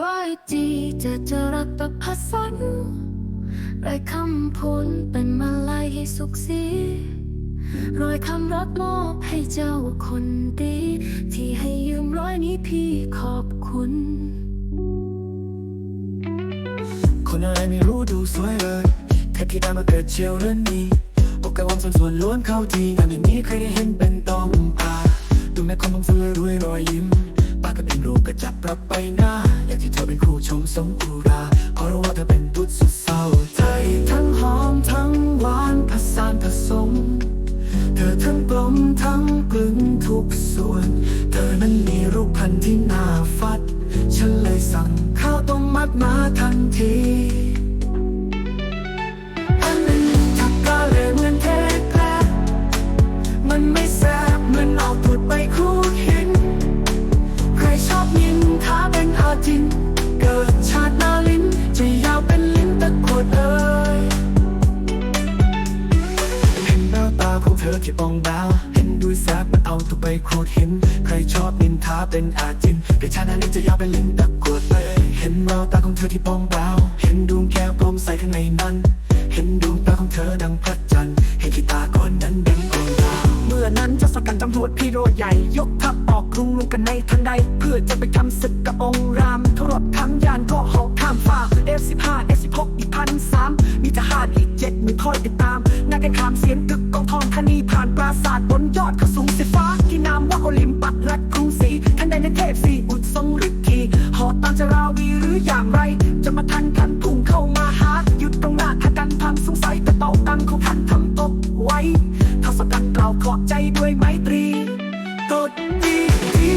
ว่าดีจะจะรักประพัสสันไรคำพูนเป็นมาลายให้สุขสีรอยคำรักมอบให้เจ้าคนดี ที่ให้ยืมร้อยนี้พี่ขอบคุณ คนอะไรไม่รู้ดูสวยเลยแค่ที่ได้มาเกิดเชียวเรื่องนี้โอกาสวางส่วนส่วนล้วนเข้าทีงานแบบนี้ใครได้เห็นเป็นต้องพาดูแม่คนต้องเฟื่อด้วยรอยยิ้ม เป็นรูปกระจับรับไปหน้า อยากที่เธอเป็นครูชมสมอุราเพราะรู้ว่าเธอเป็นตุ๊ดสุดเศร้าใจทั้งหอมทั้งหวานผสานผสม เธอทั้งกลมทั้งกลึงทุกส่วน เธอนั้นมีรูปพันธ์ที่น่าฟัด ฉันเลยสั่งข้าวต้มมัดมาทันที องเธอที่ปองดาวเห็นดูแซบมันเอาตัวไปขูดหินใครชอบนินทาเป็นอาจินเดี๋ยวชานั้นจะยาวเป็นลิ้นตะกรวดเลยเห็นแววตาของเธอที่ปองดาว เห็นดวงแก้วกลมใสข้างในนั้น เห็นดวงตาของเธอดังพระจันทร์เห็นที่ตาก่อนนั้นเป็นกองดาวเมื่อนั้นเจะสกัดตำรวจพี่โรใหญ่ ยกทัพออกกรุงลงกันในทันใด เพื่อจะไปทำศึกกับองค์รามทรถทั้งยานก็หอกข้ามฟ้า F15 F16 อีกพันสามมีทหารอีกเจ็ดมื่นคอยติดตาม ถ้าสกัดกล่าวขอบใจด้วยไมตรีตดดี